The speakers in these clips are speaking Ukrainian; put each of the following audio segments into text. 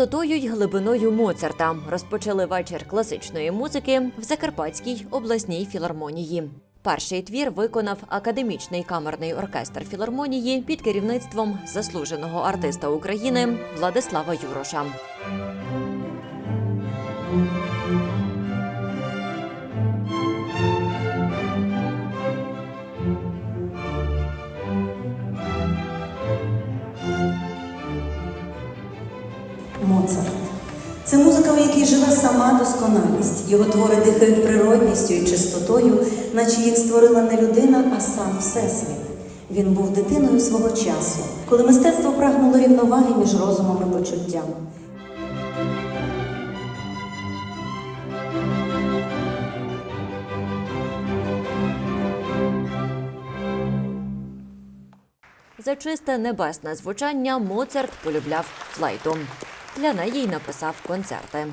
Простотою й глибиною Моцарта розпочали вечір класичної музики в Закарпатській обласній філармонії. Перший твір виконав академічний камерний оркестр філармонії під керівництвом заслуженого артиста України Владислава Юроша. Музика, якій живе сама досконалість. Його твори дихають природністю і чистотою, наче їх створила не людина, а сам Всесвіт. Він був дитиною свого часу, коли мистецтво прагнуло рівноваги між розумом і почуттям. За чисте небесне звучання Моцарт полюбляв флейту. Для неї написав концерти.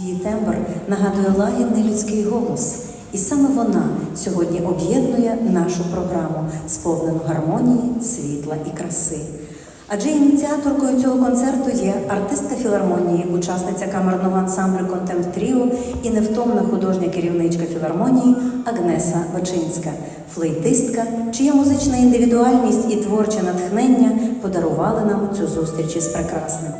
Її тембр нагадує лагідний людський голос. І саме вона сьогодні об'єднує нашу програму, сповнену гармонії, світла і краси. Адже ініціаторкою цього концерту є артистка філармонії, учасниця камерного ансамблю Контемп Тріо і невтомна художня керівничка філармонії Агнеса Бачинська, флейтистка, чия музична індивідуальність і творче натхнення подарували нам цю зустріч із прекрасним.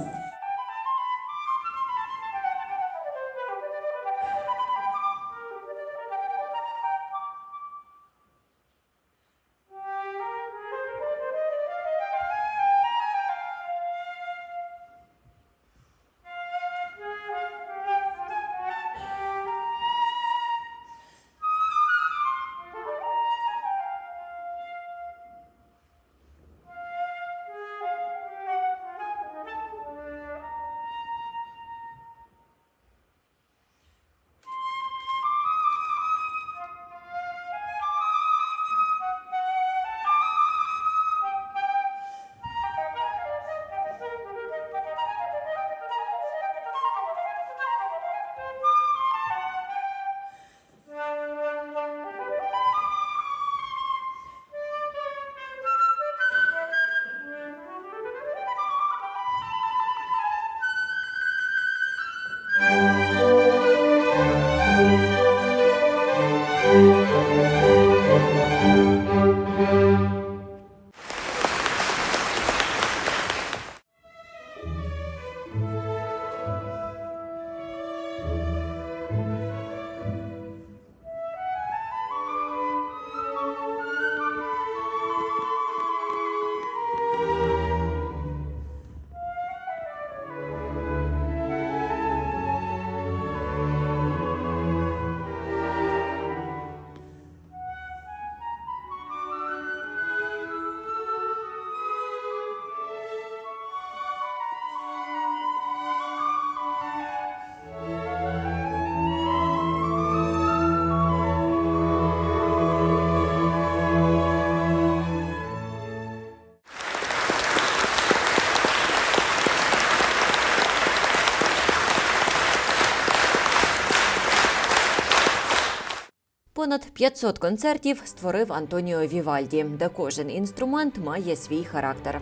Понад 500 концертів створив Антоніо Вівальді, де кожен інструмент має свій характер.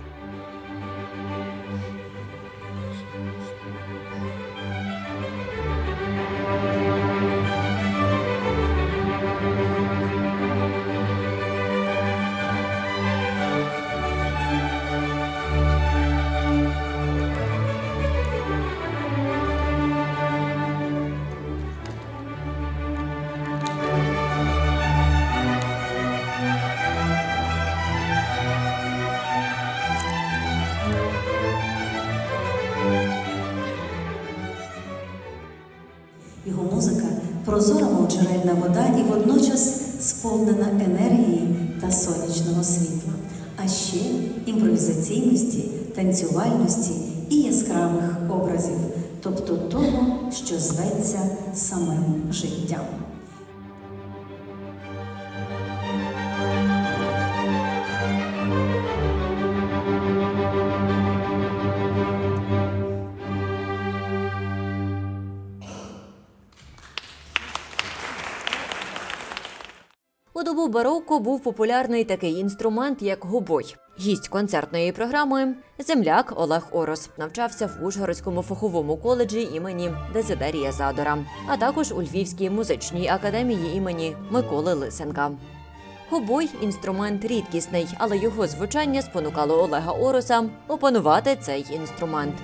Його музика прозора джерельна вода і водночас сповнена енергії та сонячного світла, а ще імпровізаційності, танцювальності і яскравих образів, тобто того, що зветься самим життям. У бароко був популярний такий інструмент, як гобой. Гість концертної програми земляк Олег Орос навчався в Ужгородському фаховому коледжі імені Дезидерія Задора, а також у Львівській музичній академії імені Миколи Лисенка. Гобой інструмент рідкісний, але його звучання спонукало Олега Ороса опанувати цей інструмент.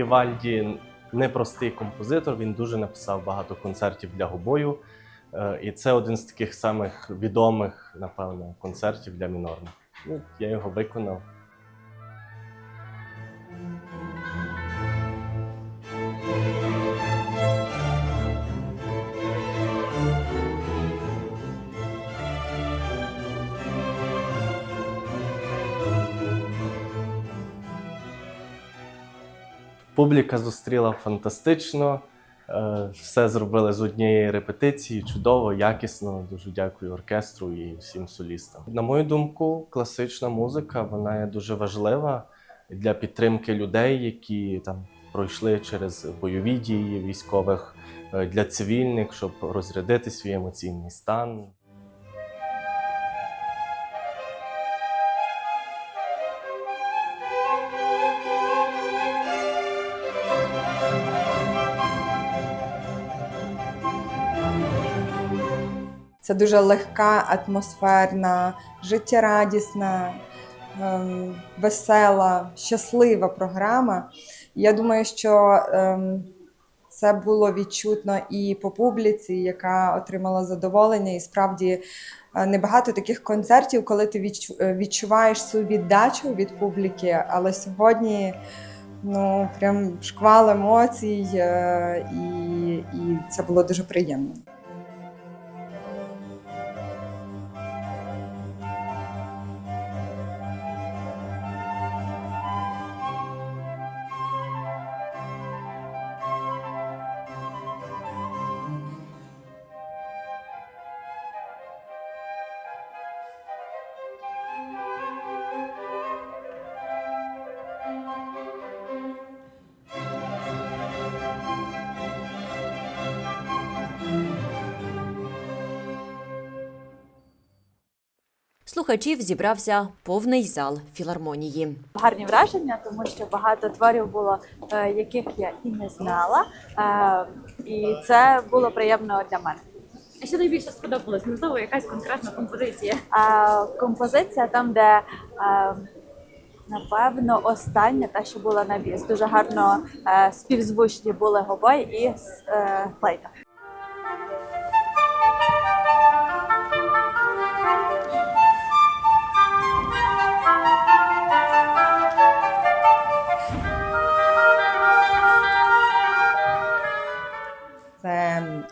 Вівальді непростий композитор. Він дуже написав багато концертів для гобою. Е, І це один з таких самих відомих, напевно, концертів для мінорних. Ну, я його виконав. Публіка зустріла фантастично. Е, Все зробили з однієї репетиції, чудово, якісно. Дуже дякую оркестру і всім солістам. На мою думку, класична музика вона є дуже важлива для підтримки людей, які там пройшли через бойові дії військових, е, для цивільних, щоб розрядити свій емоційний стан. Це дуже легка, атмосферна, життєрадісна, ем, весела, щаслива програма. Я думаю, що ем, це було відчутно і по публіці, яка отримала задоволення. І справді е, небагато таких концертів, коли ти е, відчуваєш цю віддачу від публіки. Але сьогодні ну, прям шквал емоцій, е, і, і це було дуже приємно. Слухачів зібрався повний зал філармонії. гарні враження, тому що багато творів було, е, яких я і не знала. Е, І це було приємно для мене. А що найбільше сподобалось? Можливо, якась конкретна композиція. А композиція там, де е, напевно остання, та що була на біс. Дуже гарно е, співзвучні були гобой і е, флейта.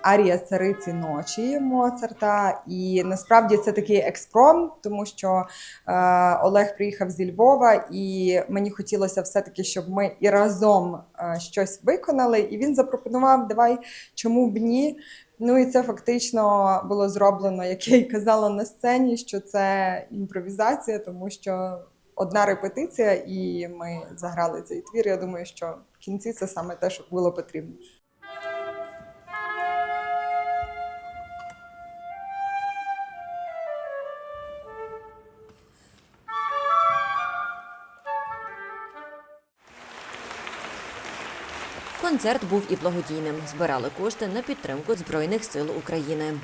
Арія цариці ночі Моцарта. І насправді це такий експромт, тому що е, Олег приїхав зі Львова, і мені хотілося все-таки, щоб ми і разом е, щось виконали. І він запропонував: давай, чому б ні? Ну і це фактично було зроблено, як я й казала на сцені, що це імпровізація, тому що одна репетиція, і ми заграли цей твір. Я думаю, що в кінці це саме те, що було потрібно. Концерт був і благодійним. Збирали кошти на підтримку Збройних сил України.